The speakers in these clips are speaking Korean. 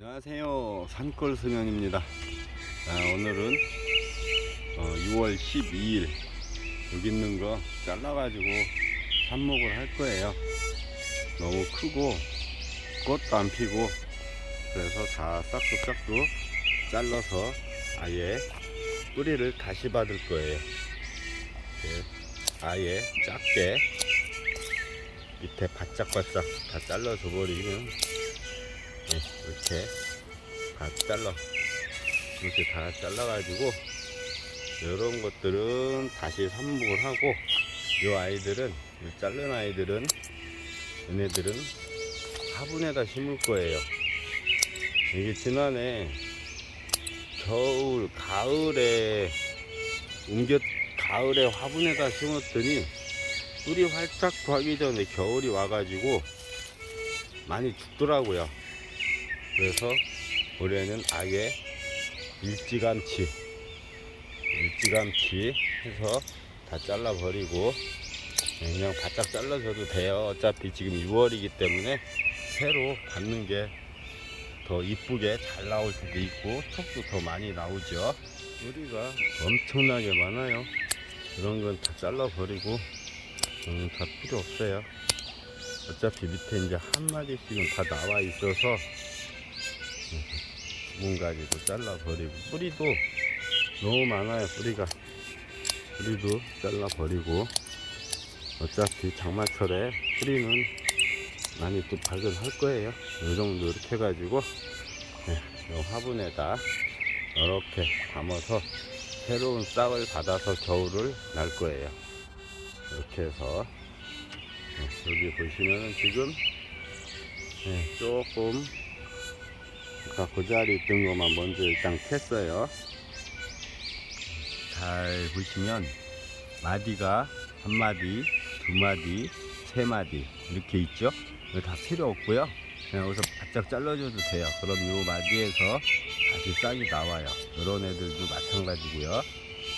안녕하세요. 산골 소년입니다. 자, 오늘은 어, 6월 12일. 여기 있는 거 잘라가지고 삽목을 할 거예요. 너무 크고 꽃도 안 피고 그래서 다 싹둑싹둑 잘라서 아예 뿌리를 다시 받을 거예요. 아예 작게 밑에 바짝바짝 다 잘라줘 버리면 네, 이렇게 다 잘라 이렇게 다 잘라가지고 이런 것들은 다시 삽목을 하고 이 아이들은 이 자른 아이들은 얘네들은 화분에다 심을 거예요. 이게 지난해 겨울 가을에 옮겨 가을에 화분에다 심었더니 뿌리 활짝 하기 전에 겨울이 와가지고 많이 죽더라고요 그래서 올해는 아예 일찌감치 일찌감치 해서 다 잘라버리고 그냥 바짝 잘라줘도 돼요. 어차피 지금 6월이기 때문에 새로 받는 게 더 이쁘게 잘 나올 수도 있고 톡도 더 많이 나오죠. 뿌리가 엄청나게 많아요. 이런 건 다 잘라버리고 음, 다 필요 없어요. 어차피 밑에 이제 한 마디씩은 다 나와 있어서 문 가지고 잘라버리고 뿌리도 너무 많아요 뿌리가. 뿌리도 잘라버리고 어차피 장마철에 뿌리는 많이 또 발견할 거예요. 이 정도 이렇게 해가지고 네, 이 화분에다 이렇게 담아서 새로운 싹을 받아서 겨울을 날 거예요. 이렇게 해서 네, 여기 보시면은 지금 네, 조금 아까 그 자리에 있던 것만 먼저 일단 캤어요. 잘 보시면 마디가 한 마디, 두 마디, 세 마디 이렇게 있죠. 다 필요 없고요. 그냥 여기서 바짝 잘라줘도 돼요. 그럼 이 마디에서 다시 싹이 나와요. 이런 애들도 마찬가지고요.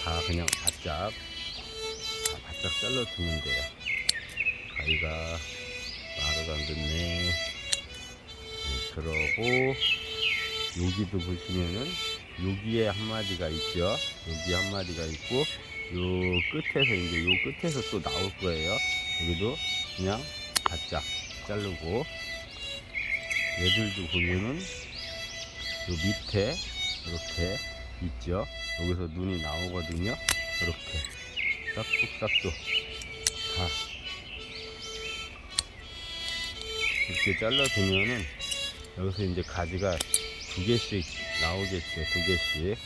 다 그냥 바짝 다 바짝 잘라주면 돼요. 가위가 말을 안 듣네. 네, 그러고 여기도 보시면은 여기에 한 마디가 있죠. 여기 한 마디가 있고 요 끝에서 이제 요 끝에서 또 나올 거예요. 여기도 그냥 바짝 자르고 얘들도 보면은 요 밑에 이렇게 있죠. 여기서 눈이 나오거든요. 이렇게 싹둑싹둑 다 이렇게 잘라주면은 여기서 이제 가지가 두 개씩 나오겠죠. 두 개씩.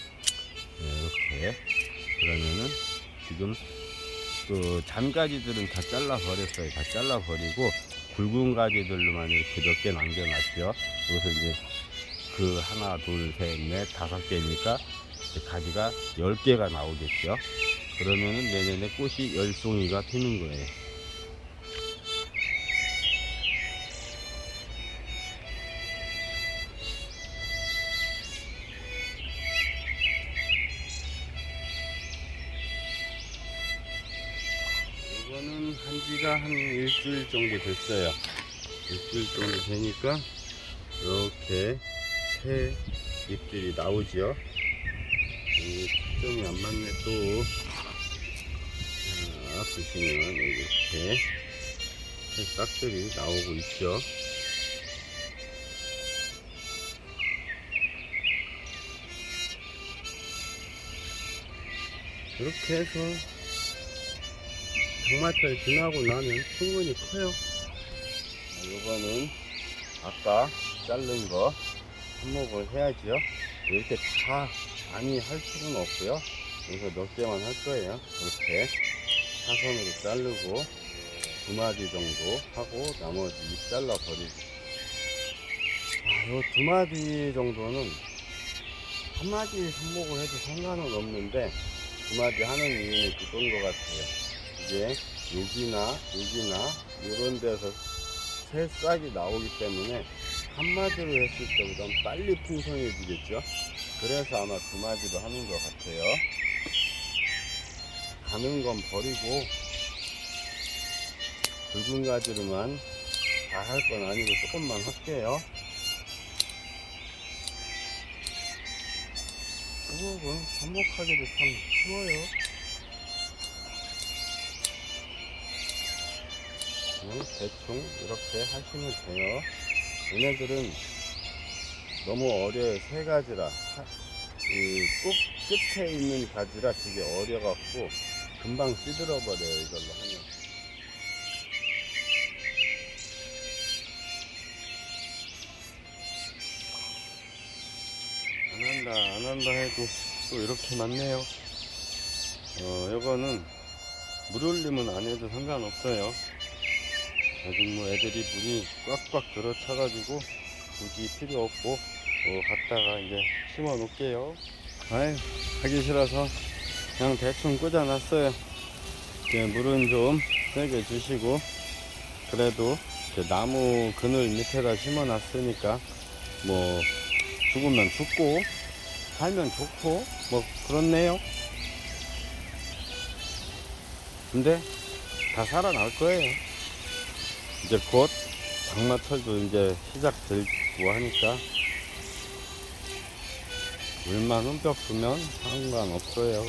네, 이렇게. 그러면은 지금 그 잔가지들은 다 잘라버렸어요. 다 잘라버리고 굵은 가지들로만 이렇게 몇 개 남겨놨죠. 그래서 이제 그 하나, 둘, 셋, 넷, 다섯 개니까 가지가 열 개가 나오겠죠. 그러면은 내년에 꽃이 열 송이가 피는 거예요. 지가 한 일주일 정도 됐어요. 일주일 정도 되니까 이렇게 새 잎들이 나오죠. 이 초점이 안 맞네 또. 자, 보시면 이렇게 새 싹들이 나오고 있죠. 이렇게 해서 장마철 지나고 나면 충분히 커요. 자, 요거는 아까 자른 거 한몫을 해야죠. 이렇게 다 많이 할 필요는 없고요. 여기서 몇 개만 할 거예요. 이렇게 사선으로 자르고 두 마디 정도 하고 나머지 잎 잘라 버리고. 아, 요두 마디 정도는 한 마디 선목을 해도 상관은 없는데 두 마디 하는 이유는 그건 것 같아요. 이게 여기나 여기나 이런 데서 새싹이 나오기 때문에 한 마디로 했을 때보다 빨리 풍성해지겠죠. 그래서 아마 두 마디로 하는 것 같아요. 가는 건 버리고 붉은 가지로만 다 할 건 아니고 조금만 할게요. 수국은 접목하기도 참 쉬워요. 대충 이렇게 하시면 돼요. 얘네들은 너무 어려요. 세 가지라. 이꼭 끝에 있는 가지라 되게 어려갖고 금방 시들어 버려요. 이걸로 하면. 안 한다, 안 한다 해도 또 이렇게 많네요. 어, 요거는 물 올리면 안 해도 상관없어요. 아직 뭐 애들이 물이 꽉꽉 들어차가지고 굳이 필요 없고, 어, 갖다가 이제 심어 놓을게요. 아유, 하기 싫어서 그냥 대충 꽂아놨어요. 이제 물은 좀 세게 주시고, 그래도 나무 그늘 밑에다 심어 놨으니까, 뭐, 죽으면 죽고, 살면 좋고, 뭐, 그렇네요. 근데, 다 살아날 거예요. 이제 곧 장마철도 이제 시작되고 하니까, 물만 흠뻑 주면 상관없어요.